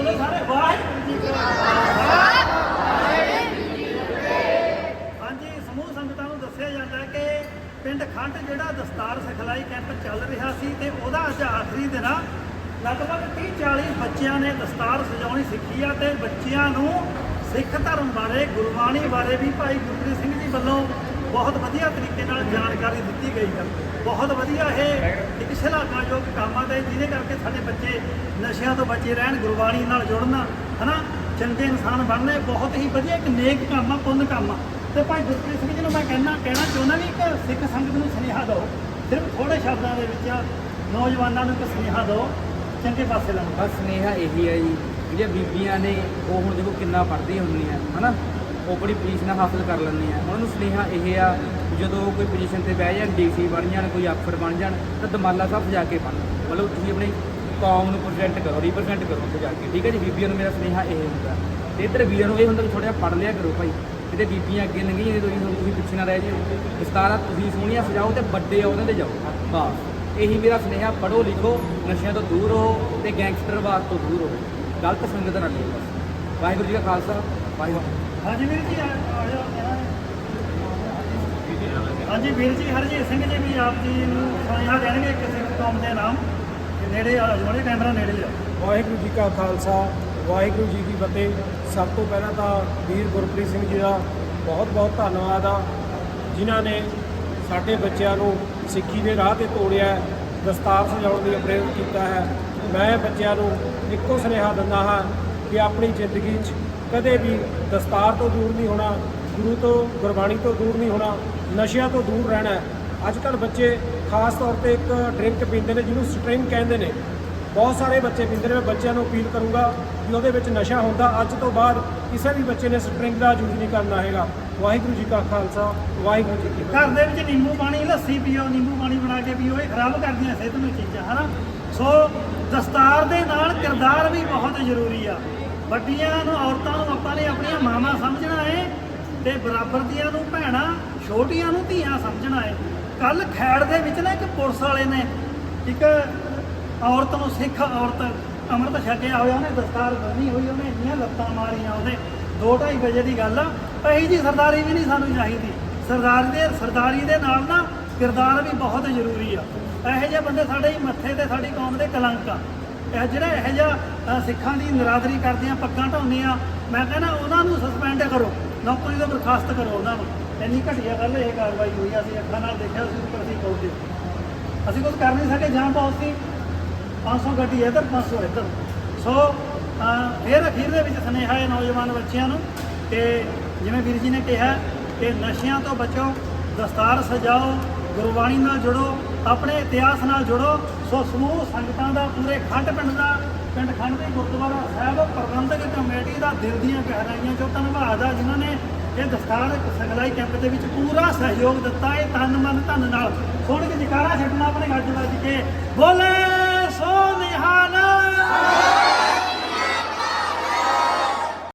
ਬੋਲੋ ਸਾਰੇ ਵਾਹਿਗੁਰੂ ਜੀ ਕਾ ਹਾਂਜੀ, ਸਮੂਹ ਸੰਗਤਾਂ ਨੂੰ ਦੱਸਿਆ ਜਾਂਦਾ ਕਿ ਪਿੰਡ ਖੰਡ ਜਿਹੜਾ ਦਸਤਾਰ ਸਿਖਲਾਈ ਕੈਂਪ ਚੱਲ ਰਿਹਾ ਸੀ ਤੇ ਉਹਦਾ ਅੱਜ ਆਖਰੀ ਦਿਨ ਆ। ਲਗਭਗ 30 40 ਬੱਚਿਆਂ ਨੇ ਦਸਤਾਰ ਸਜਾਉਣੀ ਸਿੱਖੀ ਆ ਤੇ ਬੱਚਿਆਂ ਨੂੰ ਸਿੱਖ ਧਰਮ ਬਾਰੇ ਗੁਰਬਾਣੀ ਬਾਰੇ ਵੀ ਭਾਈ ਗੁਰਪ੍ਰੀਤ ਸਿੰਘ ਜੀ ਵੱਲੋਂ ਬਹੁਤ ਵਧੀਆ ਤਰੀਕੇ ਨਾਲ ਜਾਣਕਾਰੀ ਦਿੱਤੀ ਗਈ ਹੈ ਬਹੁਤ ਵਧੀਆ ਇਹ ਇੱਕ ਸ਼ਲਾਘਾਯੋਗ ਕੰਮ ਆ ਤੇ ਜਿਹਦੇ ਕਰਕੇ ਸਾਡੇ ਬੱਚੇ ਨਸ਼ਿਆਂ ਤੋਂ ਬਚੇ ਰਹਿਣ, ਗੁਰਬਾਣੀ ਨਾਲ ਜੁੜਨ, ਹਨਾ? ਚੰਗੇ ਇਨਸਾਨ ਬਣਨੇ, ਬਹੁਤ ਹੀ ਵਧੀਆ ਇੱਕ ਨੇਕ ਕੰਮ ਆ, ਪੁੰਨ ਕੰਮ ਆ। ਤੇ ਭਾਈ ਗੁਰਪ੍ਰੀਤ ਸਿੰਘ ਜੀ ਨੂੰ ਮੈਂ ਕਹਿਣਾ ਕਹਿਣਾ ਚਾਹੁੰਦਾ ਵੀ ਇੱਕ ਸਿੱਖ ਸੰਗਤ ਨੂੰ ਸੁਨੇਹਾ ਦਿਓ। ਸਿਰਫ ਥੋੜੇ ਸ਼ਬਦਾਂ ਦੇ ਵਿੱਚ ਨੌਜਵਾਨਾਂ ਨੂੰ ਇੱਕ ਸੁਨੇਹਾ ਦਿਓ। ਚੰਗੇ ਪਾਸੇ ਲਾਓ ਬਸ ਸੁਨੇਹਾ ਇਹੀ ਹੈ ਜੀ। ਜਿਹੜੀਆਂ ਬੀਬੀਆਂ ਨੇ, ਉਹ ਹੁਣ ਦੇਖੋ ਕਿੰਨਾ ਪੜ੍ਹਦੀਆਂ ਹੁੰਦੀਆਂ, ਹਨਾ? ਉਹ ਬੜੀ ਪੋਜੀਸ਼ਨ ਹਾਸਲ ਕਰ ਲੈਂਦੀਆਂ ਉਹਨਾਂ ਨੂੰ ਸੁਨੇਹਾ ਇਹ ਆ, ਜਦੋਂ ਕੋਈ ਪੋਜੀਸ਼ਨ ਤੇ ਬਹਿ ਜਾਣ ਡੀਸੀ ਬਣ ਜਾਣ, ਕੋਈ ਅਫਸਰ ਬਣ ਜਾਣ, ਤਾਂ ਦਮਾਲਾ ਸਾਹਿਬ ਸਜਾ ਕੇ ਬਣ ਮਤਲਬ ਤੁਸੀਂ ਆਪਣੀ ਕੌਮ ਨੂੰ ਪ੍ਰੈਜ਼ੈਂਟ ਕਰੋ ਰਿਪਰੈਜ਼ੈਂਟ ਕਰੋ ਉੱਥੇ ਜਾ ਕੇ, ਠੀਕ ਹੈ ਜੀ? ਬੀਬੀਆਂ ਨੂੰ ਮੇਰਾ ਸੁਨੇਹਾ ਇਹ ਹੁੰਦਾ। ਤੇ ਇੱਧਰ ਵੀਰਾਂ ਨੂੰ ਇਹ ਹੁੰਦਾ ਕਿ ਥੋੜਾ ਜਿਹਾ ਪੜ੍ਹ ਲਿਆ ਕਰੋ ਭਾਈ। ਕਿਤੇ ਬੀਬੀਆਂ ਅੱਗੇ ਲੰਘੀਆਂ ਜਦੋਂ ਤੁਸੀਂ ਤੁਸੀਂ ਪਿੱਛੇ ਨਾ ਰਹਿ ਜਿਓ। ਵਿਸਤਾਰਾ, ਤੁਸੀਂ ਸੋਹਣੀਆਂ ਸਜਾਓ ਤੇ ਵੱਡੇ ਆ ਉਹਨਾਂ ਦੇ ਜਾਓ। ਬਸ। ਇਹੀ ਮੇਰਾ ਸੁਨੇਹਾ ਪੜੋ ਲਿਖੋ, ਨਸ਼ਿਆਂ ਤੋਂ ਦੂਰ ਰਹੋ ਤੇ ਗੈਂਗਸਟਰਵਾਦ ਤੋਂ ਦੂਰ ਰਹੋ। ਗਲਤ ਸੰਗਤ ਨਾਲ ਨਹੀਂ ਬਸ। ਵਾਹਿਗੁਰੂ ਜੀ ਕਾ ਖਾਲਸਾ, ਵਾਹਿਗੁਰੂ। ਹਾਂਜੀ ਵੀਰ ਜੀ, ਆ ਜਾਓ ਹਾਂਜੀ ਵੀਰ ਜੀ, ਹਰਜੀਤ ਸਿੰਘ ਜੀ ਵੀ ਆਪ ਜੀ ਨੂੰ ਸੁਨੇਹਾ ਦੇਣਗੇ ਕਿਸੇ ਕੌਮ ਦੇ ਨਾਮ। ਨੇੜੇ ਆ ਜਿਹੜੇ ਕੈਮਰਾ ਨੇੜੇ ਆ ਵਾਹਿਗੁਰੂ ਜੀ ਕਾ ਖਾਲਸਾ, ਵਾਹਿਗੁਰੂ ਜੀ ਕੀ ਫਤਿਹ। ਸਭ ਤੋਂ ਪਹਿਲਾਂ ਤਾਂ ਵੀਰ ਗੁਰਪ੍ਰੀਤ ਸਿੰਘ ਜੀ ਦਾ ਬਹੁਤ ਬਹੁਤ ਧੰਨਵਾਦ ਆ, ਜਿਨ੍ਹਾਂ ਨੇ ਸਾਡੇ ਬੱਚਿਆਂ ਨੂੰ ਸਿੱਖੀ ਦੇ ਰਾਹ ਤੇ ਤੋੜਿਆ ਦਸਤਾਰ ਸਜਾਉਣ ਲਈ ਪ੍ਰੇਰਿਤ ਕੀਤਾ ਹੈ। ਮੈਂ ਬੱਚਿਆਂ ਨੂੰ ਇੱਕੋ ਸੁਨੇਹਾ ਦਿੰਦਾ ਹਾਂ ਕਿ ਆਪਣੀ ਜ਼ਿੰਦਗੀ 'ਚ ਕਦੇ ਵੀ ਦਸਤਾਰ ਤੋਂ ਦੂਰ ਨਹੀਂ ਹੋਣਾ, ਗੁਰੂ ਤੋਂ, ਗੁਰਬਾਣੀ ਤੋਂ ਦੂਰ ਨਹੀਂ ਹੋਣਾ, ਨਸ਼ਿਆਂ ਤੋਂ ਦੂਰ ਰਹਿਣਾ ਅੱਜ ਕੱਲ੍ਹ ਬੱਚੇ ਖਾਸ ਤੌਰ ਤੇ ਇੱਕ ਡਰਿੰਕ ਪੀਂਦੇ ਨੇ, ਜਿਹਨੂੰ ਸਟ੍ਰਿੰਗ ਕਹਿੰਦੇ ਨੇ। ਬਹੁਤ ਸਾਰੇ ਬੱਚੇ ਪੀਂਦੇ ਨੇ, ਮੈਂ ਬੱਚਿਆਂ ਨੂੰ ਅਪੀਲ ਕਰੂੰਗਾ ਕਿ ਉਹਦੇ ਵਿੱਚ ਨਸ਼ਾ ਹੁੰਦਾ, ਅੱਜ ਤੋਂ ਬਾਅਦ ਕਿਸੇ ਵੀ ਬੱਚੇ ਨੇ ਸਟ੍ਰਿੰਗ ਦਾ ਯੂਜ਼ ਨਹੀਂ ਕਰਨਾ ਹੈਗਾ। ਵਾਹਿਗੁਰੂ ਜੀ ਕਾ ਖਾਲਸਾ, ਵਾਹਿਗੁਰੂ ਜੀ ਕੀ ਘਰ ਦੇ ਵਿੱਚ ਨਿੰਬੂ ਪਾਣੀ, ਲੱਸੀ ਪੀਓ, ਨਿੰਬੂ ਪਾਣੀ ਬਣਾ ਕੇ ਪੀਓ, ਇਹ ਖਰਾਬ ਕਰਦੀਆਂ ਸਿਹਤ ਨੂੰ ਚੀਜ਼ਾਂ, ਹਨਾ? ਸੋ ਦਸਤਾਰ ਦੇ ਨਾਲ ਕਿਰਦਾਰ ਵੀ ਬਹੁਤ ਜ਼ਰੂਰੀ ਆ। ਵੱਡੀਆਂ ਨੂੰ ਔਰਤਾਂ ਨੂੰ ਆਪਾਂ ਨੇ ਆਪਣੀਆਂ ਮਾਵਾਂ ਸਮਝਣਾ ਹੈ ਤੇ ਬਰਾਬਰ ਦੀਆਂ ਨੂੰ ਭੈਣਾਂ, ਛੋਟੀਆਂ ਨੂੰ ਧੀਆਂ ਸਮਝਣਾ ਹੈ ਕੱਲ ਖੈੜ ਦੇ ਵਿੱਚ ਨਾ ਇੱਕ ਪੁਲਿਸ ਵਾਲੇ ਨੇ, ਇੱਕ ਔਰਤ ਨੂੰ ਸਿੱਖ ਔਰਤ ਅੰਮ੍ਰਿਤ ਛਕਿਆ ਹੋਇਆ, ਉਹਨੇ ਦਸਤਾਰ ਬੰਨੀ ਹੋਈ, ਉਹਨੇ ਇੰਨੀਆਂ ਲੱਤਾਂ ਮਾਰੀਆਂ ਉਹਦੇ। 2:30 ਵਜੇ ਦੀ ਗੱਲ ਆ, ਇਹੀ ਜੀ ਸਰਦਾਰੀ ਵੀ ਨਹੀਂ ਸਾਨੂੰ ਚਾਹੀਦੀ। ਸਰਦਾਰ ਦੇ, ਸਰਦਾਰੀ ਦੇ ਨਾਲ ਨਾ ਕਿਰਦਾਰ ਵੀ ਬਹੁਤ ਜ਼ਰੂਰੀ ਆ। ਇਹੋ ਜਿਹੇ ਬੰਦੇ ਸਾਡੇ ਮੱਥੇ ਤੇ, ਸਾਡੀ ਕੌਮ ਦੇ ਕਲੰਕ ਆ। ਇਹ ਜਿਹੜਾ ਇਹੋ ਜਿਹਾ ਸਿੱਖਾਂ ਦੀ ਨਿਰਾਦਰੀ ਕਰਦੇ ਆ, ਪੱਗਾਂ ਢਾਉਂਦੇ ਆ, ਮੈਂ ਕਹਿੰਦਾ ਉਹਨਾਂ ਨੂੰ ਸਸਪੈਂਡ ਕਰੋ, ਨੌਕਰੀ ਤੋਂ ਬਰਖਾਸਤ ਕਰੋ ਉਹਨਾਂ ਨੂੰ। ਇੰਨੀ ਘਟੀਆ ਗੱਲ ਇਹ ਕਾਰਵਾਈ ਹੋਈ ਅਸੀਂ ਅੱਖਾਂ ਨਾਲ ਦੇਖਿਆ ਸੀ ਉੱਪਰ ਅਸੀਂ ਪਹੁੰਚੇ। ਅਸੀਂ ਕੁਝ ਕਰ ਨਹੀਂ ਸਕੇ, ਜਾਂ ਬਹੁਤ ਸੀ। 500 ਗੱਡੀ ਇੱਧਰ 500 ਇੱਧਰ। ਸੋ ਫਿਰ ਅਖੀਰ ਦੇ ਵਿੱਚ ਸੁਨੇਹਾ ਹੈ ਨੌਜਵਾਨ ਬੱਚਿਆਂ ਨੂੰ ਕਿ ਜਿਵੇਂ ਵੀਰ ਜੀ ਨੇ ਕਿਹਾ ਕਿ ਨਸ਼ਿਆਂ ਤੋਂ ਬਚੋ, ਦਸਤਾਰ ਸਜਾਓ, ਗੁਰਬਾਣੀ ਨਾਲ ਜੁੜੋ ਆਪਣੇ ਇਤਿਹਾਸ ਨਾਲ ਜੁੜੋ। ਸੋ ਸਮੂਹ ਸੰਗਤਾਂ ਦਾ ਪੂਰੇ ਖੰਡ ਪਿੰਡ ਦਾ, ਪਿੰਡ ਖੰਡ ਦੇ ਗੁਰਦੁਆਰਾ ਸਾਹਿਬ, ਪ੍ਰਬੰਧਕ ਕਮੇਟੀ ਦਾ ਦਿਲ ਦੀਆਂ ਗਹਿਰਾਈਆਂ ਚੋਂ ਧੰਨਵਾਦ ਆ, ਜਿਨ੍ਹਾਂ ਨੇ ਇਹ ਦਸਤਾਰ ਸਿਖਲਾਈ ਕੈਂਪ ਦੇ ਵਿੱਚ ਪੂਰਾ ਸਹਿਯੋਗ ਦਿੱਤਾ। ਇਹ ਤਨ ਮਨ ਧਨ ਨਾਲ ਸੁਣ ਕੇ ਜਕਾਰਾ ਛੱਡਣਾ ਆਪਣੇ ਗੱਜ ਵੱਜ ਕੇ। ਬੋਲੇ!